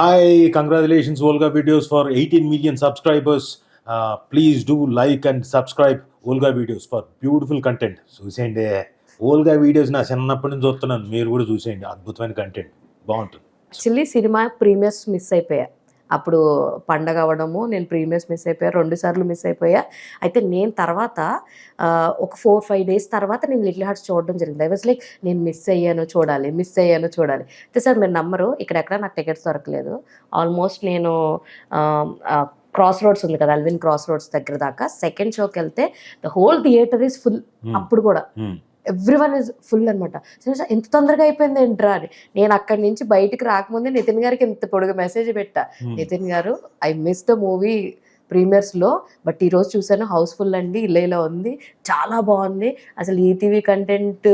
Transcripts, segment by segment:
Hi congratulations Olga videos for eighteen million subscribers please do like and subscribe Olga videos for beautiful content చూసేయండి. Olga videos నా చిన్నప్పటి నుంచి చూస్తున్నాను. మీరు కూడా చూసేయండి. అద్భుతమైన కంటెంట్ బాగుంటుంది. సినిమా ప్రీమియర్స్ మిస్ అయిపోయాయి అప్పుడు పండగ అవ్వడము నేను ప్రీమియర్స్ మిస్ అయిపోయా రెండు సార్లు మిస్ అయిపోయా. అయితే నేను తర్వాత ఒక ఫోర్ ఫైవ్ డేస్ తర్వాత నేను లిటిల్ హార్ట్స్ చూడడం జరిగింది. ఐ వాజ్ లైక్ నేను మిస్ అయ్యాను చూడాలి మిస్ అయ్యాను చూడాలి. అయితే సార్ మీరు నమ్మరు ఇక్కడెక్కడ నాకు టికెట్స్ దొరకలేదు. ఆల్మోస్ట్ నేను క్రాస్ రోడ్స్ ఉంది కదా అల్విన్ క్రాస్ రోడ్స్ దగ్గర దాకా. సెకండ్ షోకి వెళ్తే the whole theatre is full. అప్పుడు కూడా. Hmm. Everyone is full అనమాట ఎంత తొందరగా అయిపోయింది ఏంట్రా అని. నేను అక్కడి నుంచి బయటికి రాకముందే నితిన్ గారికి ఇంత పొడుగు మెసేజ్ పెట్టా. Hmm. నితిన్ గారు ఐ మిస్ ద మూవీ ప్రీమియర్స్లో బట్ ఈరోజు చూసాను హౌస్ఫుల్ అండి ఇలా ఇలా ఉంది చాలా బాగుంది. అసలు ఈటీవీ కంటెంట్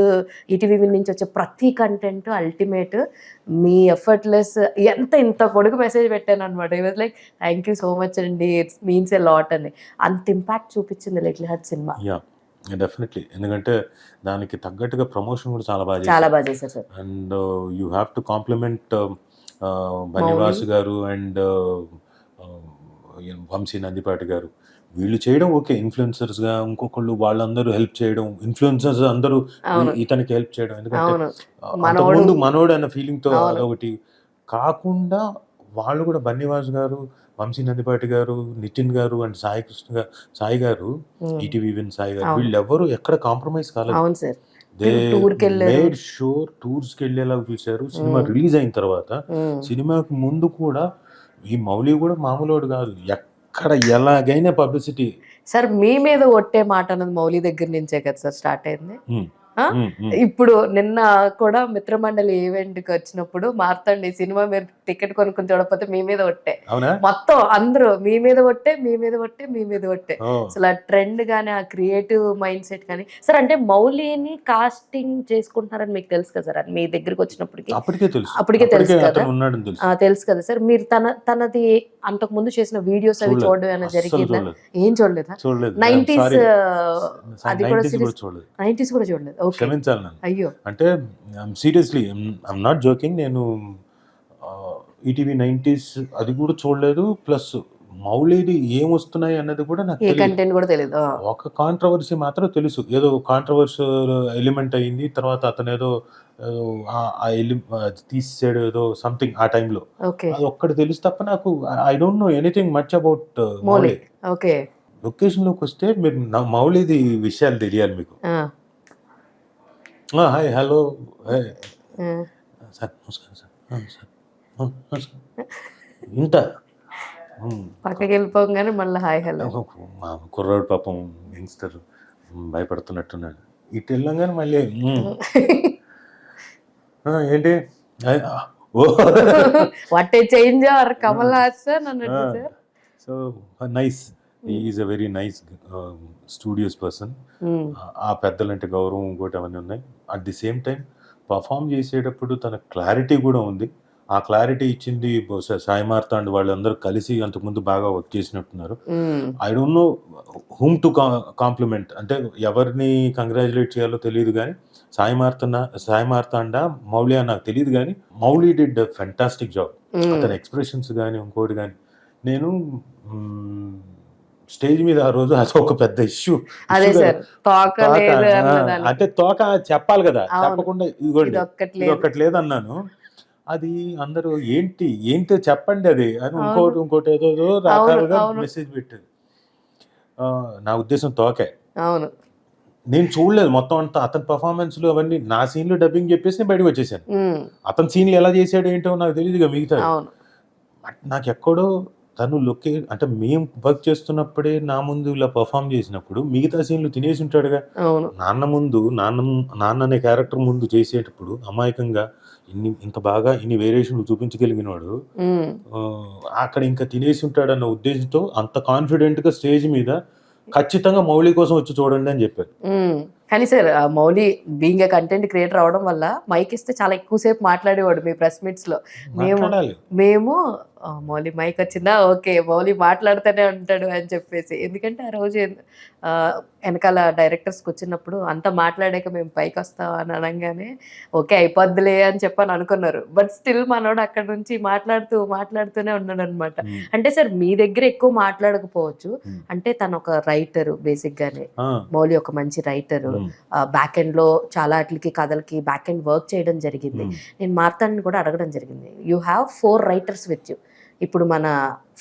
ఈటీవీ నుంచి వచ్చే ప్రతి కంటెంట్ అల్టిమేట్ మీ ఎఫర్ట్లెస్ ఎంత ఇంత పొడుగు మెసేజ్ పెట్టాను అనమాట ఈ was like thank you so much అండి ఇట్స్ మీన్స్ ఎ లాట్ అని. అంత ఇంపాక్ట్ చూపించింది లిటిల్ హార్ట్ సినిమా. డెఫినెట్లీ ఎందుకంటే దానికి తగ్గట్టుగా ప్రమోషన్ కూడా చాలా బాగా చాలా బాగా చేశారు sir. And you have to compliment Bunnyvas గారు అండ్ వంశీ నందిపాటి గారు. వీళ్ళు చేయడం ఓకే. ఇన్ఫ్లుయెన్సర్స్గా ఇంకొకళ్ళు వాళ్ళందరూ హెల్ప్ చేయడం ఇన్ఫ్లుయెన్సర్స్ అందరూ ఇతనికి హెల్ప్ చేయడం. ఎందుకంటే మనోడు. అన్న ఫీలింగ్తో అవును. అదొకటి కాకుండా వాళ్ళు కూడా బన్నివాస్ గారు వంశీ నందిపాటి గారు నితిన్ గారు అండ్ సాయి కృష్ణ గారు సాయి గారు ఉమ్. ఈటీవీ విన్ సాయి గారు అవును. వీళ్ళెవరు ఎక్కడ కాంప్రమైజ్ కాలేదు అవును సార్. మేడ్ షూర్ టూర్స్కి వెళ్ళేలా చూశారు సినిమా Mm. రిలీజ్ అయిన తర్వాత ఉమ్. సినిమాకి ముందు కూడా ఈ మౌలి కూడా మామూలోడు కాదు ఎక్కడ ఎలాగైనా పబ్లిసిటీ సార్ మీ మీద ఒట్టే మాట అన్నది మౌలి దగ్గర నుంచే కదా సార్ స్టార్ట్ అయింది? ఇప్పుడు నిన్న కూడా మిత్రమండలి ఈవెంట్కి వచ్చినప్పుడు మార్తండి సినిమా మీరు టికెట్ కొనుక్కొని చూడకపోతే మీ మీద ఒట్టే. మొత్తం అందరూ మీ మీద ఒట్టే మీ మీద ఒట్టే మీ మీద ఒట్టే. అసలు ఆ ట్రెండ్ కానీ ఆ క్రియేటివ్ మైండ్ సెట్ కానీ సార్ అంటే మౌలిని కాస్టింగ్ చేసుకుంటున్నారని మీకు తెలుసు కదా సార్? మీ దగ్గరికి వచ్చినప్పటికి. అప్పటికే తెలుసు. కదా? తెలుసు. ఆ, తెలుసు కదా సార్? మీరు తన తనది అంతకు ముందు చేసిన వీడియోస్ అవి. చూడడం ఏమైనా జరిగిందా? ఏం చూడలేదా? నైన్టీస్. అది కూడా 90s series- కూడా చూడలేదు. నైన్టీస్ కూడా చూడలేదు. క్షమించాలి నన్ను. అయ్యో. అంటే సీరియస్లీ ఐఎమ్ నాట్ జోకింగ్ నేను ఈటీవీ నైంటీస్ అది కూడా చూడలేదు. ప్లస్ మౌలిది ఏం వస్తున్నాయి అన్నది కూడా నాకు కంటెంట్ కూడా తెలియదు ఒక కాంట్రవర్సీ మాత్రం తెలుసు. ఏదో కాంట్రవర్షియల్ ఎలిమెంట్ అయింది. తర్వాత అతను ఏదో ఆ- ఎలి తీసేసాడు ఏదో సంథింగ్ ఆ టైంలో అది ఒక్కటి తెలుసు తప్ప నాకు I don't know anything much about okay. లొకేషన్లోకి వస్తే మీరు మౌలిది విషయాలు తెలియాలి మీకు. హాయ్ హలో సార్ నమస్కారం సార్ సార్. ఇంత పక్కకి వెళ్ళిపోగానే మళ్ళీ హాయ్ హలో మా కుర్రాడు పాపం యంగ్స్టర్ భయపడుతున్నట్టున్నాడు. ఇటు వెళ్ళంగానే మళ్ళీ ఉమ్, ఆ, ఏంటి? What a change are Kamal అన్నట్టు sir so nice is a very nice studios person ఆ పెద్దలంటే గౌరవం ఇంకోటి అవన్నీ ఉన్నాయి. At the same time perform చేసేటప్పుడు తన క్లారిటీ కూడా ఉంది. ఆ క్లారిటీ ఇచ్చింది బహుశా సాయి మార్తాండ్ వాళ్ళందరూ కలిసి అంతకుముందు బాగా వర్క్ చేసినట్టున్నారు. I don't know whom to compliment అంటే ఎవరిని కంగ్రాచులేట్ చేయాలో తెలియదు కానీ సాయి మార్తాండ సాయి మార్తాండ మౌలి అని నాకు తెలియదు కానీ మౌలి డిడ్ ఫెంటాస్టిక్ జాబ్ అతని ఎక్స్ప్రెషన్స్ కానీ ఇంకోటి కానీ నేను స్టేజ్ మీద ఆ రోజు అది ఒక పెద్ద ఇష్యూ. అదే సార్ తోక అంటే తోక చెప్పాలి కదా. చెప్పకుండా ఇదిగోండి ఇది ఒక్కటి లేదన్నాను. అది అందరూ ఏంటి ఏంటో చెప్పండి అది అని. ఇంకోటి ఇంకోటి ఏదో రకాలుగా. మెసేజ్ పెట్టారు. ఆ, నా ఉద్దేశం తోకే. అవును. నేను చూడలేదు మొత్తం అంతా. అతని పర్ఫార్మెన్స్లు అవన్నీ నా సీన్లు డబ్బింగ్ చెప్పేసి నేను బయటకు వచ్చేసాను. అతని సీన్లు ఎలా చేశాడు ఏంటో నాకు తెలియదు ఇక మిగతా నాకు ఎక్కడో తను లొకే అంటే మేము వర్క్ చేస్తున్నప్పుడే నా ముందు ఇలా పర్ఫామ్ చేసినప్పుడు మిగతా సీన్లు తినేసి ఉంటాడుగా. నాన్న ముందు నాన్న నాన్న అనే క్యారెక్టర్ ముందు చేసేటప్పుడు అమాయకంగా ఇన్ని ఇంత బాగా ఇన్ని వేరియేషన్లు చూపించగలిగినాడు అక్కడ ఇంకా తినేసి ఉంటాడన్న ఉద్దేశంతో అంత కాన్ఫిడెంట్గా స్టేజ్ మీద ఖచ్చితంగా మౌలి కోసం వచ్చి చూడండి అని చెప్పారు. కానీ sir Mouli being a content creator అవడం వల్ల మైక్ ఇస్తే చాలా ఎక్కువసేపు మాట్లాడేవాడు మీ ప్రెస్ మీట్స్లో. మేము మేము "ఆ, మౌలి మైక్ వచ్చిందా? ఓకే మౌలి మాట్లాడుతూనే ఉంటాడు అని చెప్పేసి. ఎందుకంటే ఆ రోజు వెనకాల డైరెక్టర్స్ వచ్చినప్పుడు అంత మాట్లాడాక మేము పైకి వస్తాం అని అనగానే ఓకే అయిపోద్దిలే అని చెప్పని అనుకున్నారు. బట్ స్టిల్ మనోడు అక్కడ నుంచి మాట్లాడుతూ మాట్లాడుతూనే ఉన్నాడు అనమాట. అంటే సార్ మీ దగ్గర ఎక్కువ మాట్లాడకపోవచ్చు. అంటే తను ఒక రైటర్ బేసిక్ గానే ఆ, మౌలి ఒక మంచి రైటర్ బ్యాక్ ఎండ్లో చాలా వాటికి కథలకి బ్యాక్ ఎండ్ వర్క్ చేయడం జరిగింది. నేను మార్తాన్ని కూడా అడగడం జరిగింది. You have four writers with you ఇప్పుడు మన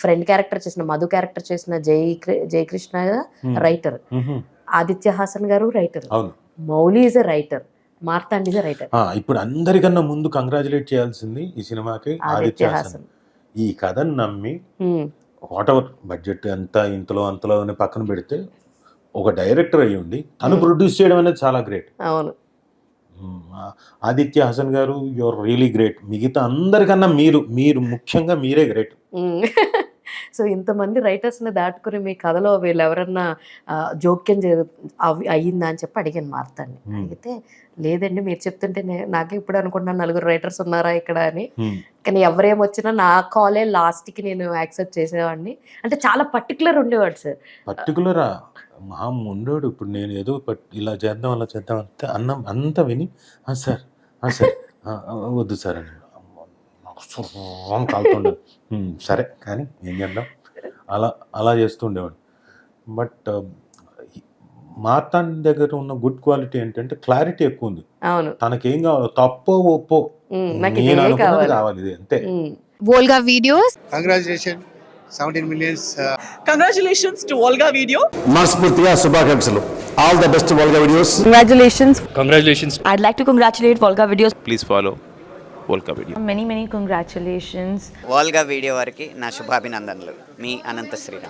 ఫ్రెండ్ క్యారెక్టర్ చేసిన మధు క్యారెక్టర్ చేసిన జై జయకృష్ణ రైటర్ ఆదిత్య హాసన్ గారు రైటర్ అవును. Mouli is a writer Marthand a writer ఇప్పుడు అందరికన్నా ముందు కంగ్రాచులేట్ చేయాల్సింది ఈ సినిమాకి ఆదిత్య హాసన్. ఈ కథను నమ్మి. వాట్ ఎవర్ బడ్జెట్ ఎంత ఇంతలో అంతలో పక్కన పెడితే ఒక డైరెక్టర్ అయ్యి ఉండి తను Hmm. ప్రొడ్యూస్ చేయడం అనేది చాలా గ్రేట్ అవును. ఆదిత్య హాసన్ గారు యువర్ రియలీ గ్రేట్ మిగతా అందరికన్నా మీరు మీరు ముఖ్యంగా మీరే గ్రేట్ సో ఇంతమంది రైటర్స్ని దాటుకుని మీ కథలో వీళ్ళు ఎవరన్నా జోక్యం జరు అయ్యిందా అని చెప్పి అడిగాను మార్తాన్ని. Hmm. అడిగితే లేదండి మీరు చెప్తుంటే నాకే ఇప్పుడు అనుకుంటున్నాను నలుగురు రైటర్స్ ఉన్నారా ఇక్కడ అని. కానీ ఎవరేం వచ్చినా నా కాలే లాస్ట్కి నేను యాక్సెప్ట్ చేసేవాడిని. అంటే చాలా పర్టికులర్ ఉండేవాడు సార్ పర్టికులరా మా ఉండోడు ఇప్పుడు నేను ఏదో పట్- ఇలా చేద్దాం అలా చేద్దాం అంతే అన్నం అంతా విని "ఆ, సార్ ఆ, సార్ వద్దు సార్ అని. సుర్రం కాలుతుండే "ఉమ్, సరే కానీ ఏం చేద్దాం? అలా అలా చేస్తుండేవాడు బట్ మార్తాన్ దగ్గర ఉన్న గుడ్ క్వాలిటీ ఏంటంటే క్లారిటీ ఎక్కువ ఉంది. అవును. తనకేం కావాలో? తప్పో ఒప్పో. నేను అనుకున్నది కావాలి? అంతే. ఉమ్. Volga videos. Congratulations, 17 millions. Uh, Congratulations to Olga Video. మనస్ఫూర్తిగా శుభాకాంక్షలు all the best Olga videos Congratulations. Congratulations. I'd like to congratulate Volga Videos. Please follow Volca Video. Many, many congratulations. Olga video వారికి నా శుభాభినందనలు మీ అనంత శ్రీరామ్